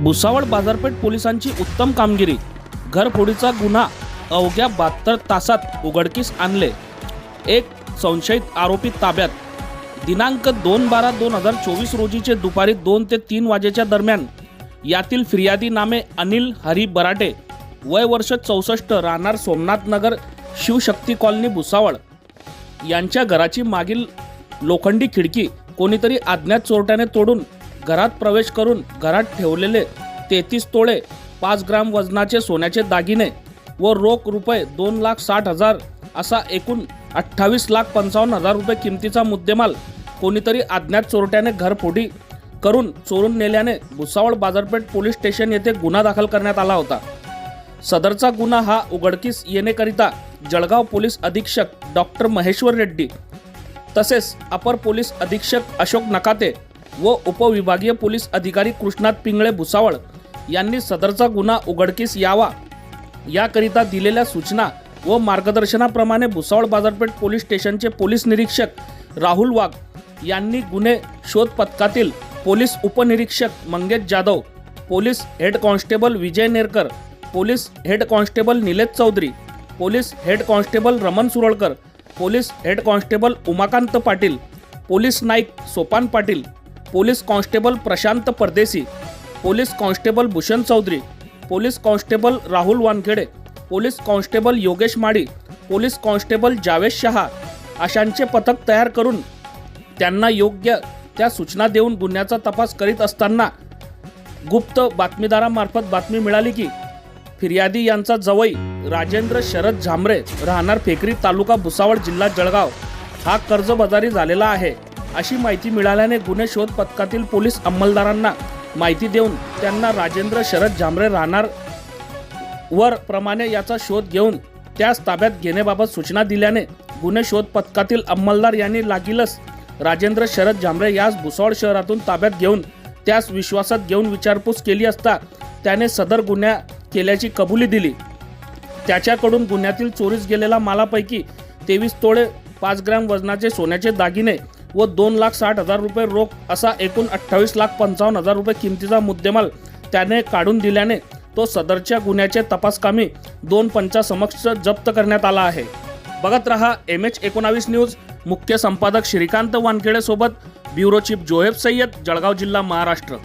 भुसावळ बाजारपेठ पोलिसांची उत्तम कामगिरी. घरफोडीचा गुन्हा अवघ्या बहात्तर तासात उघडकीस आणले. एक संशयित आरोपी ताब्यात. दिनांक दोन बारा दोन हजार चोवीस रोजीचे दुपारी दोन ते तीन वाजेच्या दरम्यान यातील फिर्यादी नामे अनिल हरी बराटे वय वर्ष चौसष्ट राहणार सोमनाथ नगर शिवशक्ती कॉलनी भुसावळ. यांच्या घराची मागील लोखंडी खिडकी कोणीतरी अज्ञात चोरट्याने तोडून घरात प्रवेश करून घरात ठेवलेले तेहतीस तोळे पाच ग्राम वजनाचे सोन्याचे दागिने व रोख रुपये दोन लाख साठ हजार असा एकूण अठ्ठावीस लाख पंचावन्न हजार रुपये किमतीचा मुद्देमाल कोणीतरी अज्ञात चोरट्याने घरफोडी करून चोरून नेल्याने भुसावळ बाजारपेठ पोलीस स्टेशन येथे गुन्हा दाखल करण्यात आला होता. सदरचा गुन्हा हा उघडकीस येण्याकरिता जळगाव पोलीस अधीक्षक डॉक्टर महेश्वर रेड्डी तसेच अपर पोलीस अधीक्षक अशोक नकाते व उपविभागीय पोलीस अधिकारी कृष्णात पिंगळे भुसावळ यांनी सदरचा गुन्हा उघडकीस यावा. याकरिता दिलेल्या सूचना व मार्गदर्शनाप्रमाणे भुसावळ बाजारपेठ पोलीस स्टेशनचे पोलीस निरीक्षक राहुल वाघ यांनी गुन्हे शोध पथकातील पोलीस उपनिरीक्षक Mangesh Jadhav police head constable Vijay Nerkar police head constable Nilesh Chaudhari police head constable Raman Suralkar police head constable Umakant Patil police Naik Sopan Patil police constable Prashant Pardeshi police constable Bhushan Chaudhari police constable Rahul Wankhede police constable Yogesh Madi police constable Javed Shah अशांचे पथक तयार करून त्यांना योग्य त्या सूचना देऊन गुन्ह्याचा तपास करीत असताना गुप्त बातमीदारामार्फत बातमी मिळाली की फिर्यादी यांचा जवई राजेंद्र शरद झांबरे राहणार फेकरी तालुका भुसावळ जिल्हा जळगाव. हा कर्जबाजारी झालेला आहे. अशी माहिती मिळाल्याने गुन्हे शोध पथकातील पोलीस अंमलदारांना माहिती देऊन त्यांना राजेंद्र शरद झांबरे राहणार वर प्रमाणे याचा शोध घेऊन त्यास ताब्यात घेण्याबाबत सूचना दिल्याने गुन्हे शोध पथकातील अंमलदार यांनी लागीलच राजेंद्र शरद झांबरे यास भुसावळ शहरातून ताब्यात घेऊन त्यास विश्वासात घेऊन विचारपूस केली असता त्याने सदर गुन्ह्या केल्याची कबुली दिली. त्याच्याकडून गुन्ह्यातील चोरीस गेलेला मालापैकी तेवीस तोळे पाच ग्रॅम वजनाचे सोन्याचे दागिने व दोन लाख साठ हजार रुपये रोख असा एकूण अठ्ठावीस लाख पंचावन्न हजार रुपये किमतीचा मुद्देमाल त्याने काढून दिल्याने तो सदरच्या गुन्ह्याचे तपासकामी दोन पंचासमक्ष जप्त करण्यात आला आहे. बघत रहा एम एच एकोणावीस न्यूज. मुख्य संपादक श्रीकांत वानखेडे सोबत ब्युरो चीफ जोहेब सय्यद जळगाव जिल्हा महाराष्ट्र.